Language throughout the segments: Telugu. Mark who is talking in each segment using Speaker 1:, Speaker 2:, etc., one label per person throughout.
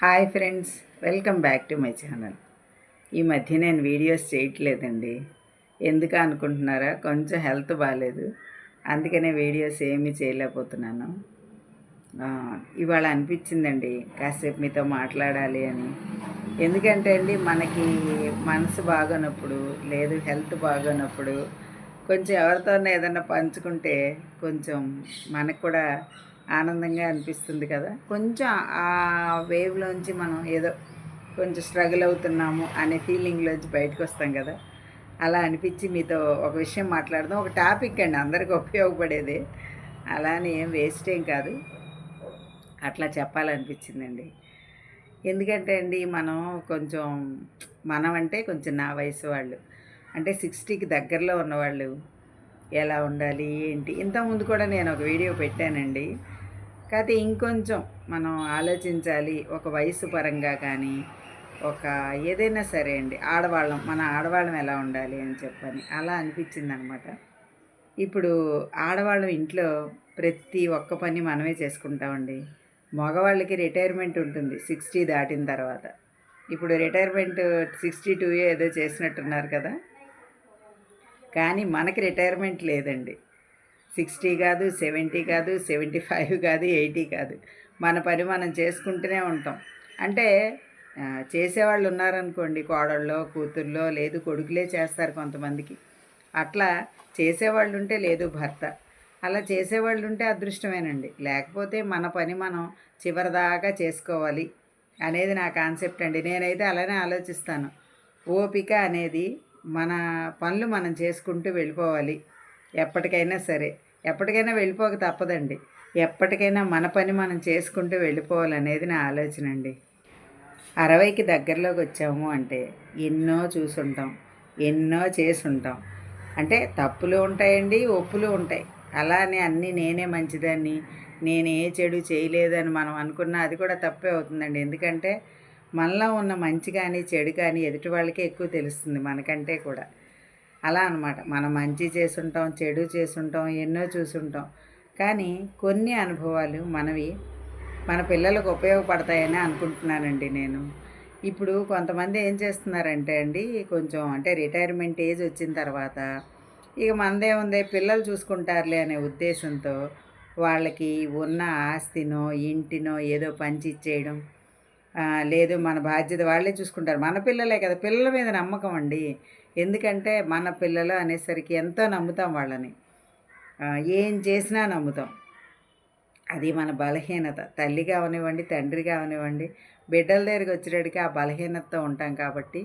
Speaker 1: Hi friends welcome back to my channel. ఈ మధ్య నేను వీడియోస్ చేయట్లేదండి. ఎందుకు అనుకుంటున్నారా? కొంచెం హెల్త్ బాగాలేదు అందుకనే వీడియోస్ ఏమీ చేయలేకపోతున్నాను. ఇవాళ అనిపించిందండి కాసేపు మీతో మాట్లాడాలి అని. ఎందుకంటే అండి మనకి మనసు బాగోనప్పుడు లేదు హెల్త్ బాగోనప్పుడు కొంచెం ఎవరితోనే ఏదన్నా పంచుకుంటే కొంచెం మనకు కూడా ఆనందంగా అనిపిస్తుంది కదా. కొంచెం ఆ వేవ్లోంచి మనం ఏదో కొంచెం స్ట్రగుల్ అవుతున్నాము అనే ఫీలింగ్లోంచి బయటకు వస్తాం కదా. అలా అనిపించి మీతో ఒక విషయం మాట్లాడదాం. ఒక టాపిక్ అండి అందరికి ఉపయోగపడేది. అలానే ఏం వేస్ట్ ఏం కాదు. అట్లా చెప్పాలనిపించిందండి. ఎందుకంటే అండి మనం కొంచెం మనం అంటే కొంచెం నా వయసు వాళ్ళు. అంటే సిక్స్టీకి దగ్గరలో ఉన్నవాళ్ళు ఎలా ఉండాలి ఏంటి? ఇంతకుముందు కూడా నేను ఒక వీడియో పెట్టానండి. కాకపోతే ఇంకొంచెం మనం ఆలోచించాలి. ఒక వయసు పరంగా కానీ ఒక ఏదైనా సరే అండి. ఆడవాళ్ళం మన ఆడవాళ్ళం ఎలా ఉండాలి అని చెప్పని అలా అనిపించింది అనమాట ఇప్పుడు ఆడవాళ్ళం ఇంట్లో ప్రతి ఒక్క పని మనమే చేసుకుంటామండి. మగవాళ్ళకి రిటైర్మెంట్ ఉంటుంది సిక్స్టీ దాటిన తర్వాత. ఇప్పుడు రిటైర్మెంట్ సిక్స్టీ టూ ఏదో చేసినట్టున్నారు కదా. కానీ మనకి రిటైర్మెంట్ లేదండి. సిక్స్టీ కాదు సెవెంటీ కాదు సెవెంటీ ఫైవ్ కాదు ఎయిటీ కాదు. మన పని మనం చేసుకుంటూనే ఉంటాం. అంటే చేసేవాళ్ళు ఉన్నారనుకోండి కోడళ్ళో కూతుర్లో లేదు కొడుకులే చేస్తారు కొంతమందికి. అట్లా చేసేవాళ్ళు ఉంటే లేదు భర్త. అలా చేసేవాళ్ళు ఉంటే అదృష్టమేనండి. లేకపోతే మన పని మనం చివరిదాకా చేసుకోవాలి అనేది నా కాన్సెప్ట్ అండి. నేనైతే అలానే ఆలోచిస్తాను. ఓపిక అనేది మన పనులు మనం చేసుకుంటూ వెళ్ళిపోవాలి ఎప్పటికైనా సరే. ఎప్పటికైనా వెళ్ళిపోక తప్పదండి. ఎప్పటికైనా మన పని మనం చేసుకుంటూ వెళ్ళిపోవాలనేది నా ఆలోచన అండి. అరవైకి దగ్గరలోకి వచ్చాము అంటే ఎన్నో చూసుంటాం ఎన్నో చేసుంటాం. అంటే తప్పులు ఉంటాయండి ఒప్పులు ఉంటాయి. అలానే అన్నీ నేనే మంచిదాన్ని నేను ఏ చెడు చేయలేదని మనం అనుకున్నా అది కూడా తప్పే అవుతుందండి. ఎందుకంటే మనలో ఉన్న మంచి కానీ చెడు కానీ ఎదుటి వాళ్ళకే ఎక్కువ తెలుస్తుంది మనకంటే కూడా. అలా అన్నమాట. మనం మంచి చేసుంటాం చెడు చేసుంటాం ఎన్నో చూసుంటాం. కానీ కొన్ని అనుభవాలు మనవి మన పిల్లలకు ఉపయోగపడతాయని అనుకుంటున్నానండి నేను. ఇప్పుడు కొంతమంది ఏం చేస్తున్నారంటే అండి కొంచెం అంటే రిటైర్మెంట్ ఏజ్ వచ్చిన తర్వాత ఇక మనదే ఉంది పిల్లలు చూసుకుంటారులే అనే ఉద్దేశంతో వాళ్ళకి ఉన్న ఆస్తినో ఇంటినో ఏదో పంచి ఇచ్చేయడం లేదు మన బాధ్యత వాళ్ళే చూసుకుంటారు. మన పిల్లలే కదా పిల్లల మీద నమ్మకం అండి. ఎందుకంటే మన పిల్లలు అనేసరికి ఎంతో నమ్ముతాం వాళ్ళని. ఏం చేసినా నమ్ముతాం. అది మన బలహీనత. తల్లిగా కావనివ్వండి తండ్రి కావనివ్వండి బిడ్డల దగ్గరికి వచ్చేటడికి ఆ బలహీనతతో ఉంటాం కాబట్టి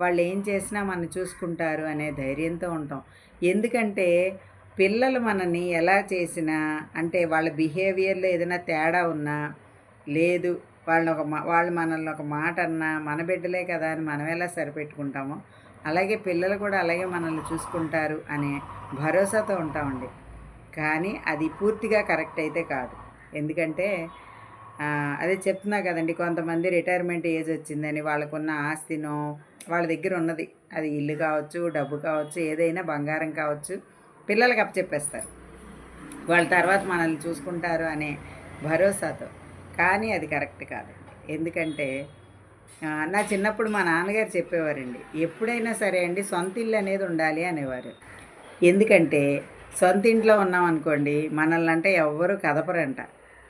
Speaker 1: వాళ్ళు ఏం చేసినా మనం చూసుకుంటారు అనే ధైర్యంతో ఉంటాం. ఎందుకంటే పిల్లలు మనని ఎలా చేసినా అంటే వాళ్ళ బిహేవియర్లో ఏదైనా తేడా ఉన్నా లేదు వాళ్ళని ఒక మా వాళ్ళు మనల్ని ఒక మాట అన్నా మన బిడ్డలే కదా అని మనం ఎలా సరిపెట్టుకుంటామో అలాగే పిల్లలు కూడా అలాగే మనల్ని చూసుకుంటారు అనే భరోసాతో ఉంటామండి. కానీ అది పూర్తిగా కరెక్ట్ అయితే కాదు. ఎందుకంటే అదే చెప్తున్నా కదండి కొంతమంది రిటైర్మెంట్ ఏజ్ వచ్చిందని వాళ్ళకున్న ఆస్తినో వాళ్ళ దగ్గర ఉన్నది. అది ఇల్లు కావచ్చు డబ్బు కావచ్చు ఏదైనా బంగారం కావచ్చు పిల్లలకి అప్పచెప్పేస్తారు. వాళ్ళ తర్వాత మనల్ని చూసుకుంటారు అనే భరోసాతో. కానీ అది కరెక్ట్ కాదు ఎందుకంటే నా చిన్నప్పుడు మా నాన్నగారు చెప్పేవారండి ఎప్పుడైనా సరే అండి సొంత ఇల్లు అనేది ఉండాలి అనేవారు. ఎందుకంటే సొంత ఇంట్లో ఉన్నాం అనుకోండి మనల్ని అంటే ఎవ్వరూ కదపరంట.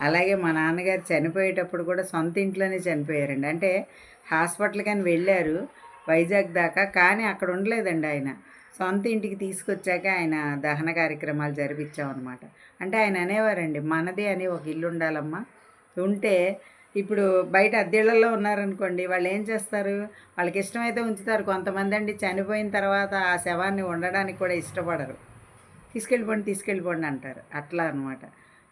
Speaker 1: అలాగే మా నాన్నగారు చనిపోయేటప్పుడు కూడా సొంత ఇంట్లోనే చనిపోయారండి. అంటే హాస్పిటల్ కానీ వెళ్ళారు వైజాగ్ దాకా కానీ అక్కడ ఉండలేదండి ఆయన. సొంత ఇంటికి తీసుకొచ్చాక ఆయన దహన కార్యక్రమాలు జరిపించామన్నమాట. అంటే ఆయన అనేవారండి మనదే అని ఒక ఇల్లు ఉండాలమ్మా. ఉంటే ఇప్పుడు బయట అద్దెళ్ళలో ఉన్నారనుకోండి వాళ్ళు ఏం చేస్తారు? వాళ్ళకి ఇష్టమైతే ఉంచుతారు. కొంతమంది అండి చనిపోయిన తర్వాత ఆ శవాన్ని ఉండడానికి కూడా ఇష్టపడరు. తీసుకెళ్ళిపోండి తీసుకెళ్ళిపోండి అంటారు. అట్లా అనమాట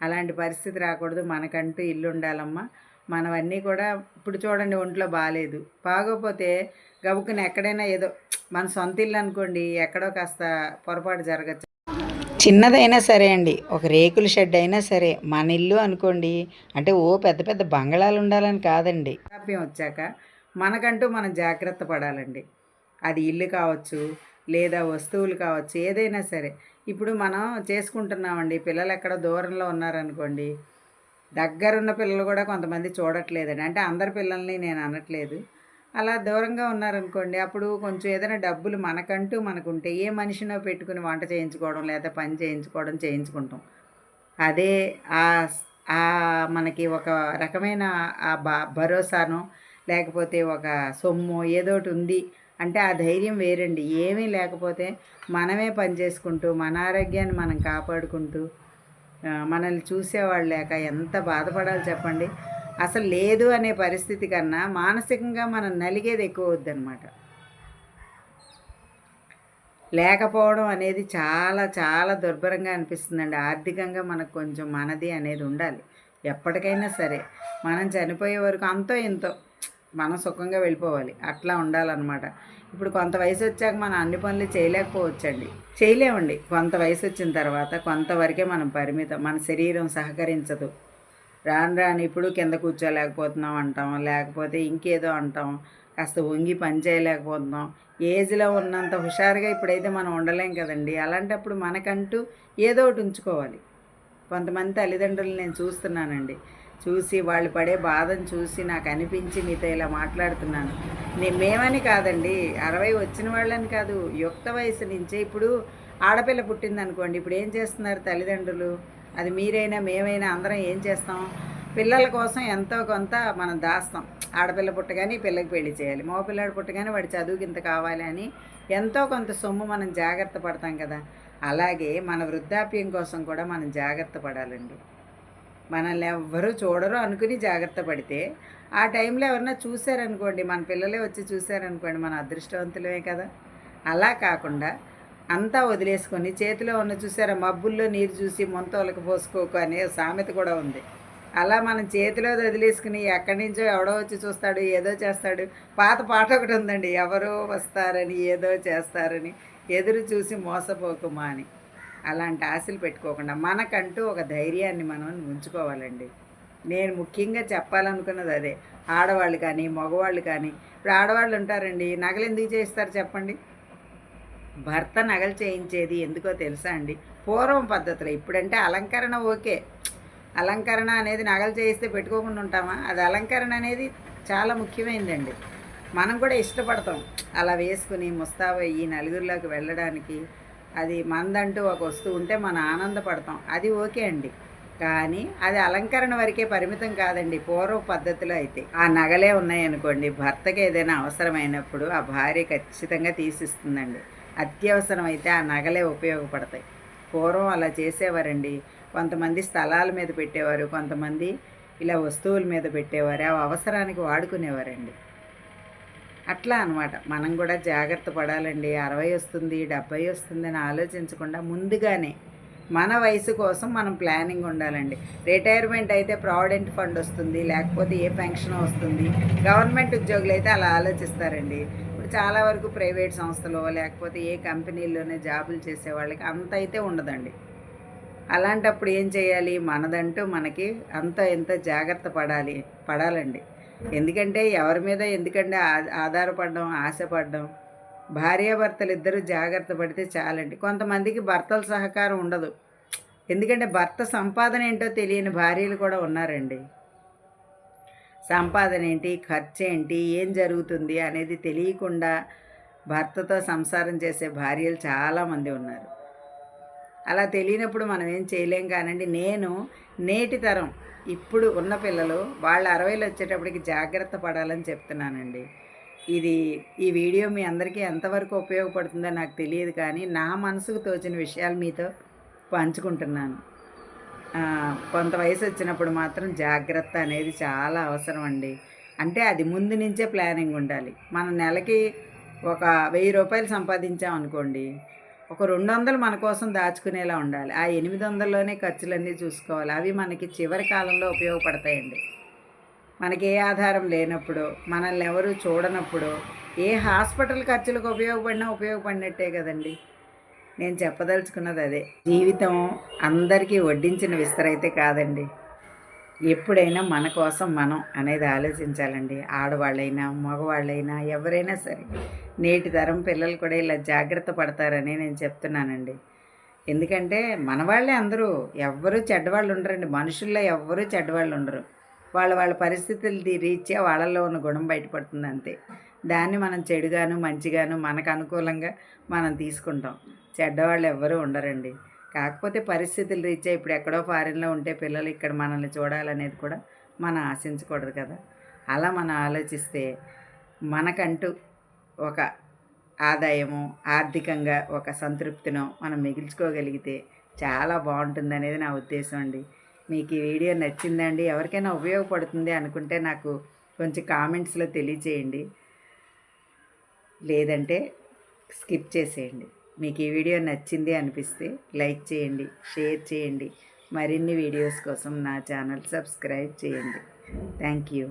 Speaker 1: అలాంటి పరిస్థితి రాకూడదు. మనకంటూ ఇల్లు ఉండాలమ్మా. మనవన్నీ కూడా ఇప్పుడు చూడండి ఒంట్లో బాగాలేదు బాగోపోతే గబుక్కున ఎక్కడైనా ఏదో మన సొంత ఇల్లు అనుకోండి ఎక్కడో కాస్త పొరపాటు జరగచ్చు. చిన్నదైనా సరే అండి. ఒక రేకుల షెడ్ అయినా సరే మన ఇల్లు అనుకోండి అంటే ఓ పెద్ద పెద్ద బంగళాలు ఉండాలని కాదండి. వృద్ధాప్యం వచ్చాక మనకంటూ మనం జాగ్రత్త పడాలండి. అది ఇల్లు కావచ్చు లేదా వస్తువులు కావచ్చు ఏదైనా సరే. ఇప్పుడు మనం చేసుకుంటున్నామండి పిల్లలు ఎక్కడ దూరంలో ఉన్నారనుకోండి దగ్గరున్న పిల్లలు కూడా కొంతమంది చూడట్లేదండి. అంటే అందరి పిల్లల్ని నేను అనట్లేదు. అలా దూరంగా ఉన్నారనుకోండి అప్పుడు కొంచెం ఏదైనా డబ్బులు మనకంటూ మనకుంటే ఏ మనిషినో పెట్టుకుని వంట చేయించుకోవడం లేదా పని చేయించుకోవడం చేయించుకుంటాం. అదే ఆ మనకి ఒక రకమైన ఆ భరోసాను లేకపోతే ఒక సొమ్ము ఏదోటి ఉంది అంటే ఆ ధైర్యం వేరండి. ఏమీ లేకపోతే మనమే పని చేసుకుంటూ మన ఆరోగ్యాన్ని మనం కాపాడుకుంటూ మనల్ని చూసేవాళ్ళు లేక ఎంత బాధపడాలి చెప్పండి. అసలు లేదు అనే పరిస్థితి కన్నా మానసికంగా మనం నలిగేది ఎక్కువ వద్దనమాట లేకపోవడం అనేది చాలా చాలా దుర్భరంగా అనిపిస్తుందండి. ఆర్థికంగా మనకు కొంచెం మనది అనేది ఉండాలి. ఎప్పటికైనా సరే మనం చనిపోయే వరకు అంతో ఇంతో మనం సుఖంగా వెళ్ళిపోవాలి. అట్లా ఉండాలన్నమాట. ఇప్పుడు కొంత వయసు వచ్చాక మనం అన్ని పనులు చేయలేకపోవచ్చండి. చేయలేమండి. కొంత వయసు వచ్చిన తర్వాత కొంతవరకే మనం పరిమితం. మన శరీరం సహకరించదు. రాను రాను ఇప్పుడు కింద కూర్చోలేకపోతున్నాం అంటాం. లేకపోతే ఇంకేదో అంటాం. కాస్త వంగి పని చేయలేకపోతున్నాం. ఏజ్లో ఉన్నంత హుషారుగా ఇప్పుడైతే మనం ఉండలేం కదండి. అలాంటప్పుడు మనకంటూ ఏదో ఒకటి ఉంచుకోవాలి. కొంతమంది తల్లిదండ్రులు నేను చూస్తున్నానండి. చూసి వాళ్ళు పడే బాధను చూసి నాకు అనిపించి మీతో ఇలా మాట్లాడుతున్నాను. నేను మేమని కాదండి అరవై వచ్చిన వాళ్ళని కాదు యుక్త వయసు నుంచే. ఇప్పుడు ఆడపిల్ల పుట్టిందనుకోండి ఇప్పుడు ఏం చేస్తున్నారు తల్లిదండ్రులు? అది మీరైనా మేమైనా అందరం ఏం చేస్తాం? పిల్లల కోసం ఎంతో కొంత మనం దాస్తాం. ఆడపిల్ల పుట్టగానే పిల్లకి పెళ్ళి చేయాలి. మగపిల్లాడు పుట్టగానే వాడి చదువుకి ఇంత కావాలి అని ఎంతో కొంత సొమ్ము మనం జాగ్రత్త పడతాం కదా. అలాగే మన వృద్ధాప్యం కోసం కూడా మనం జాగ్రత్త పడాలండి. మనల్ని ఎవ్వరూ చూడరు అనుకుని జాగ్రత్త పడితే ఆ టైంలో ఎవరన్నా చూశారనుకోండి మన పిల్లలే వచ్చి చూశారనుకోండి మన అదృష్టవంతులమే కదా. అలా కాకుండా అంతా వదిలేసుకొని చేతిలో ఉన్న చూసారా మబ్బుల్లో నీరు చూసి మొంతోలకు పోసుకోకు అనే సామెత కూడా ఉంది. అలా మనం చేతిలో వదిలేసుకుని ఎక్కడి నుంచో ఎవడో వచ్చి చూస్తాడు ఏదో చేస్తాడు. పాత పాట ఒకటి ఉందండి ఎవరో వస్తారని ఏదో చేస్తారని ఎదురు చూసి మోసపోకుమా అని. అలాంటి ఆశలు పెట్టుకోకుండా మనకంటూ ఒక ధైర్యాన్ని మనం ఉంచుకోవాలండి. నేను ముఖ్యంగా చెప్పాలనుకున్నది అదే ఆడవాళ్ళు కానీ మగవాళ్ళు కానీ. ఇప్పుడు ఆడవాళ్ళు ఉంటారండి నగలు ఎందుకు చేస్తారు చెప్పండి? భర్త నగలు చేయించేది ఎందుకో తెలుసా అండి? పూర్వం పద్ధతిలో. ఇప్పుడంటే అలంకరణ ఓకే. అలంకరణ అనేది నగలు చేయిస్తే పెట్టుకోకుండా ఉంటామా? అది అలంకరణ అనేది చాలా ముఖ్యమైనదండి మనం కూడా ఇష్టపడతాం. అలా వేసుకుని ముస్తాబయ్యి నలుగురిలోకి వెళ్ళడానికి అది మందంటూ ఒక వస్తువు ఉంటే మనం ఆనందపడతాం. అది ఓకే అండి. కానీ అది అలంకరణ వరకే పరిమితం కాదండి. పూర్వ పద్ధతిలో అయితే. ఆ నగలే ఉన్నాయనుకోండి భర్తకి ఏదైనా అవసరమైనప్పుడు ఆ భార్య ఖచ్చితంగా తీసిస్తుందండి. అత్యవసరమైతే ఆ నగలే ఉపయోగపడతాయి. పూర్వం అలా చేసేవారండి. కొంతమంది స్థలాల మీద పెట్టేవారు కొంతమంది ఇలా వస్తువుల మీద పెట్టేవారు అవి అవసరానికి వాడుకునేవారండి. అట్లా అన్నమాట. మనం కూడా జాగ్రత్త పడాలండి. అరవై వస్తుంది డెబ్బై వస్తుంది అని ఆలోచించకుండా ముందుగానే మన వయసు కోసం మనం ప్లానింగ్ ఉండాలండి. రిటైర్మెంట్ అయితే ప్రావిడెంట్ ఫండ్ వస్తుంది లేకపోతే ఏ పెన్షన్ వస్తుంది గవర్నమెంట్ ఉద్యోగులు అయితే అలా ఆలోచిస్తారండి. చాలా వరకు ప్రైవేట్ సంస్థలో లేకపోతే ఏ కంపెనీల్లోనే జాబులు చేసే వాళ్ళకి అంత అయితే ఉండదండి. అలాంటప్పుడు ఏం చేయాలి? మనదంటూ మనకి అంత ఎంత జాగ్రత్త పడాలి పడాలండి. ఎందుకంటే ఎవరి మీద ఎందుకంటే ఆధారపడడం ఆశపడడం? భార్యాభర్తలు ఇద్దరు జాగ్రత్త పడితే చాలండి. కొంతమందికి భర్తల సహకారం ఉండదు. ఎందుకంటే భర్త సంపాదన ఏంటో తెలియని భార్యలు కూడా ఉన్నారండి. సంపాదన ఏంటి ఖర్చు ఏంటి ఏం జరుగుతుంది అనేది తెలియకుండా భర్తతో సంసారం చేసే భార్యలు చాలామంది ఉన్నారు. అలా తెలియనప్పుడు మనం ఏం చేయలేం కానండి. నేను నేటి తరం ఇప్పుడు ఉన్న పిల్లలు వాళ్ళ అరవైలు వచ్చేటప్పటికి జాగ్రత్త పడాలని చెప్తున్నానండి. ఇది ఈ వీడియో మీ అందరికీ ఎంతవరకు ఉపయోగపడుతుందో నాకు తెలియదు కానీ నా మనసుకు తోచిన విషయాలు మీతో పంచుకుంటున్నాను. కొంత వయసు వచ్చినప్పుడు మాత్రం జాగ్రత్త అనేది చాలా అవసరం అండి అంటే అది ముందు నుంచే ప్లానింగ్ ఉండాలి. మన నెలకి ఒక వెయ్యి రూపాయలు సంపాదించాం అనుకోండి ఒక రెండు వందలు మన కోసం దాచుకునేలా ఉండాలి. ఆ ఎనిమిది వందల్లోనే ఖర్చులన్నీ చూసుకోవాలి. అవి మనకి చివరి కాలంలో ఉపయోగపడతాయండి. మనకి ఏ ఆధారం లేనప్పుడు మనల్ని ఎవరు చూడనప్పుడు ఏ హాస్పిటల్ ఖర్చులకు ఉపయోగపడినా ఉపయోగపడినట్టే కదండి. నేను చెప్పదలుచుకున్నది అదే. జీవితం అందరికీ వడ్డించిన విస్తరైతే కాదండి. ఎప్పుడైనా మన కోసం మనం అనేది ఆలోచించాలండి. ఆడవాళ్ళైనా మగవాళ్ళైనా ఎవరైనా సరే. నేటి తరం పిల్లలు కూడా ఇలా జాగ్రత్త పడతారని నేను చెప్తున్నానండి. ఎందుకంటే మన వాళ్ళే అందరూ. ఎవ్వరూ చెడ్డవాళ్ళు ఉండరండి. మనుషుల్లో ఎవ్వరూ చెడ్డవాళ్ళు ఉండరు. వాళ్ళ వాళ్ళ పరిస్థితులు రీచే రీత్యా వాళ్ళల్లో ఉన్న గుణం బయటపడుతుంది అంతే. దాన్ని మనం చెడుగాను మంచిగాను మనకు అనుకూలంగా మనం తీసుకుంటాం. చెడ్డవాళ్ళు ఎవ్వరూ ఉండరండి. కాకపోతే పరిస్థితులు రీత్యా ఇప్పుడు ఎక్కడో ఫారిన్లో ఉంటే పిల్లలు ఇక్కడ మనల్ని చూడాలనేది కూడా మనం ఆశించకూడదు కదా. అలా మనం ఆలోచిస్తే మనకంటూ ఒక ఆదాయము ఆర్థికంగా ఒక సంతృప్తినో మనం మిగిల్చుకోగలిగితే చాలా బాగుంటుంది అనేది నా ఉద్దేశం అండి. మీకు ఈ వీడియో నచ్చిందండి. ఎవరికైనా ఉపయోగపడుతుంది అనుకుంటే నాకు కొంచెం కామెంట్స్లో తెలియచేయండి. లేదంటే స్కిప్ చేసేయండి. మీకు ఈ వీడియో నచ్చింది అనిపిస్తే లైక్ చేయండి షేర్ చేయండి. మరిన్ని వీడియోస్ కోసం నా ఛానల్ సబ్స్క్రైబ్ చేయండి. Thank you.